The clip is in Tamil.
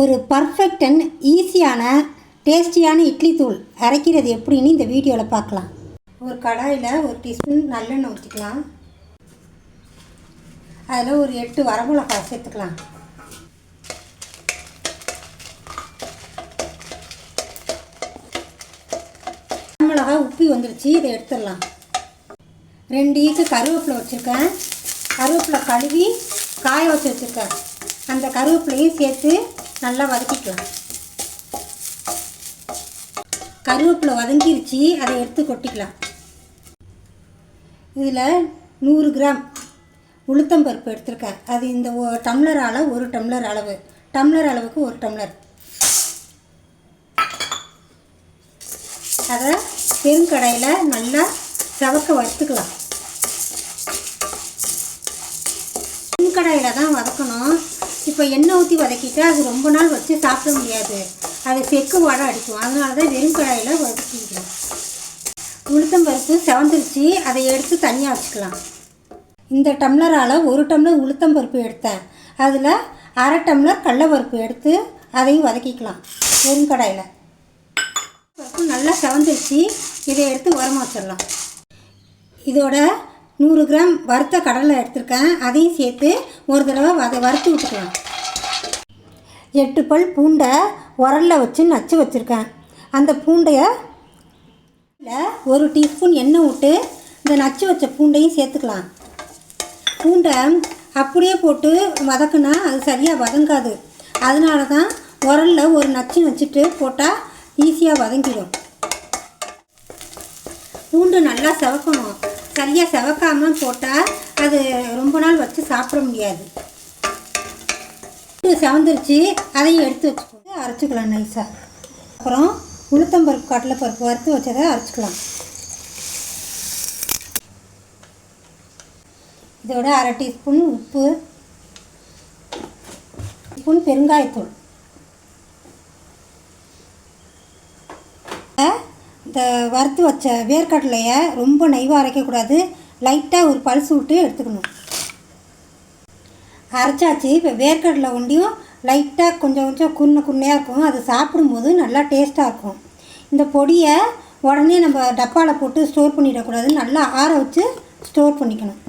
ஒரு பர்ஃபெக்ட் அண்ட் ஈஸியான டேஸ்டியான இட்லி தூள் அரைக்கிறது எப்படின்னு இந்த வீடியோவில் பார்க்கலாம். ஒரு கடாயில் ஒரு டீஸ்பூன் நல்லெண்ணெய் ஊற்றிக்கலாம் அதில் ஒரு எட்டு வரமிளகாய் சேர்த்துக்கலாம். வரமிளகா உப்பி வந்துருச்சு இதை எடுத்துடலாம். ரெண்டு ஈக்கு கருவேப்பிலை வச்சுருக்கேன். கருவேப்பிலை கழுவி காய வச்சு வச்சுருக்கேன். அந்த கருவேப்பிலையும் சேர்த்து நல்லா வதக்கிக்கலாம். கருவேப்பிலை வதங்கிருச்சு அதை எடுத்து கொட்டிக்கலாம். இதில் நூறு கிராம் உளுத்தம்பருப்பு எடுத்திருக்கேன். அது இந்த டம்ளர் டம்ளரால் ஒரு டம்ளர் அளவு. டம்ளர் அளவுக்கு ஒரு டம்ளர். அதை பெருங்கடையில் நல்லா செவக்க வறுத்துக்கலாம். பெருங்கடையில் தான் வதக்கணும். இப்போ எண்ணெய் ஊற்றி வதக்கிட்டா அது ரொம்ப நாள் வச்சு சாப்பிட முடியாது. அது செக்கு வடை அடிக்கும். அதனால தான் வெறும் கடாயில் வதக்கிக்கலாம் உளுத்தம்பருப்பு செவந்துருச்சு. அதை எடுத்து தனியாக வச்சுக்கலாம். இந்த டம்ளரால் ஒரு டம்ளர் உளுத்தம்பருப்பு எடுத்தேன். அதில் அரை டம்ளர் கடலப்பருப்பு எடுத்து அதையும் வதக்கிக்கலாம். வெறும் கடாயில். பருப்பு நல்லா செவந்துருச்சு. இதை எடுத்து உரமாக வச்சிடலாம். இதோட நூறு கிராம் வறுத்த கடலை எடுத்திருக்கேன். அதையும் சேர்த்து ஒரு தடவை வத வறுத்து விட்டுக்கலாம். எட்டு பல் பூண்டை உரலில் வச்சு நச்சு வச்சுருக்கேன். அந்த பூண்டைய ஒரு டீஸ்பூன் எண்ணெய் விட்டு இந்த நச்சு வச்ச பூண்டையும் சேர்த்துக்கலாம். பூண்டை அப்படியே போட்டு வதக்குனா அது சரியாக வதங்காது. அதனால தான் உரலில் ஒரு நச்சு வச்சுட்டு போட்டால் ஈஸியாக வதங்கிடும். பூண்டு நல்லா செவக்கணும். சரியாக செவக்காமல் போட்டால் அது ரொம்ப நாள் வச்சு சாப்பிட முடியாது. செவந்துருச்சு அதையும் எடுத்து வச்சுக்கோங்க. அரைச்சிக்கலாம் நைஸாக அப்புறம் உளுத்தம்பருப்பு கடலைப்பருப்பு வறுத்து வச்சதை அரைச்சிக்கலாம். இதோட அரை டீஸ்பூன் உப்பு. டீஸ்பூன் பெருங்காயத்தூள் இந்த வறுத்து வச்ச வேர்க்கடலையை ரொம்ப நைவாக அரைக்கக்கூடாது லைட்டாக ஒரு பல்ஸ் விட்டு எடுத்துக்கணும். அரைச்சாச்சு. இப்போ வேர்க்கடலை ஒண்டியும் லைட்டாக கொஞ்சம் கொஞ்சம் குன்ன குன்னையாக இருக்கும். அது சாப்பிடும்போது நல்லா டேஸ்ட்டாக இருக்கும். இந்த பொடியை உடனே நம்ம டப்பாவில் போட்டு ஸ்டோர் பண்ணிடக்கூடாது. நல்லா ஆற வச்சு ஸ்டோர் பண்ணிக்கணும்.